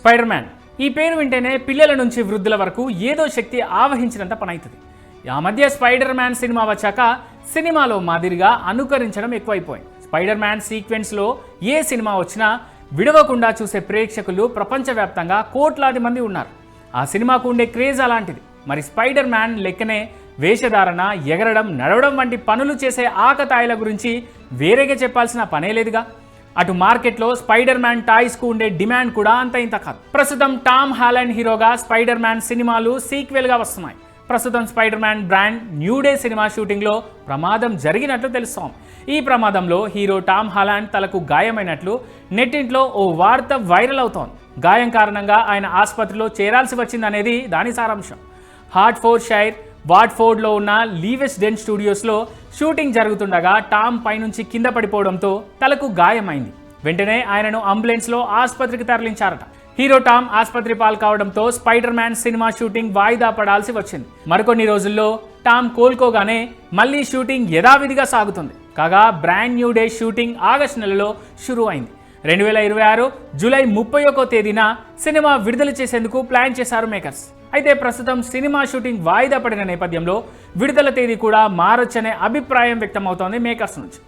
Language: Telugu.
స్పైడర్ మ్యాన్ ఈ పేరు వింటేనే పిల్లల నుంచి వృద్ధుల వరకు ఏదో శక్తి ఆవహించినంత పనవుతుంది ఆ మధ్య స్పైడర్ మ్యాన్ సినిమా వచ్చాక సినిమాలో మాదిరిగా అనుకరించడం ఎక్కువైపోయింది. స్పైడర్ మ్యాన్ సీక్వెన్స్లో ఏ సినిమా వచ్చినా విడవకుండా చూసే ప్రేక్షకులు ప్రపంచవ్యాప్తంగా కోట్లాది మంది ఉన్నారు. ఆ సినిమాకు ఉండే క్రేజ్ అలాంటిది. మరి స్పైడర్ మ్యాన్ లెక్కనే వేషధారణ ఎగరడం నడవడం వంటి పనులు చేసే ఆకతాయిల గురించి వేరేగా చెప్పాల్సిన పనే లేదుగా. అటు మార్కెట్లో స్పైడర్ మ్యాన్ టాయ్స్కు ఉండే డిమాండ్ కూడా అంత ఇంత కాదు. ప్రస్తుతం టామ్ హాలండ్ హీరోగా స్పైడర్ మ్యాన్ సినిమాలు సీక్వెల్గా వస్తున్నాయి. ప్రస్తుతం Spider Man brand new day cinema షూటింగ్లో ప్రమాదం జరిగినట్లు తెలుస్తాం ఈ ప్రమాదంలో హీరో టామ్ హాలాండ్ తలకు గాయమైనట్లు నెట్టింట్లో ఓ వార్త వైరల్ అవుతోంది. గాయం కారణంగా ఆయన ఆసుపత్రిలో చేరాల్సి వచ్చిందనేది దాని సారాంశం. హార్ట్ఫోర్డ్ షైర్ వాట్ఫోర్డ్లో ఉన్న లీవెస్ డెన్ స్టూడియోస్లో షూటింగ్ జరుగుతుండగా టామ్ పైనుంచి కింద పడిపోవడంతో తలకు గాయమైంది. వెంటనే ఆయనను అంబులెన్స్లో ఆసుపత్రికి తరలించారట. హీరో టామ్ ఆసుపత్రి పాలు కావడంతో స్పైడర్ మ్యాన్ సినిమా షూటింగ్ వాయిదా పడాల్సి వచ్చింది. మరికొన్ని రోజుల్లో టామ్ కోలుకోగానే మళ్ళీ షూటింగ్ యథావిధిగా సాగుతుంది. కాగా brand new day shooting August నెలలో షురూ అయింది రెండు వేల ఇరవై ఆరు జూలై ముప్పై ఒకో తేదీన సినిమా విడుదల చేసేందుకు ప్లాన్ చేశారు మేకర్స్. అయితే ప్రస్తుతం సినిమా షూటింగ్ వాయిదా పడిన నేపథ్యంలో విడుదల తేదీ కూడా మారొచ్చనే అభిప్రాయం వ్యక్తమవుతోంది మేకర్స్ నుంచి.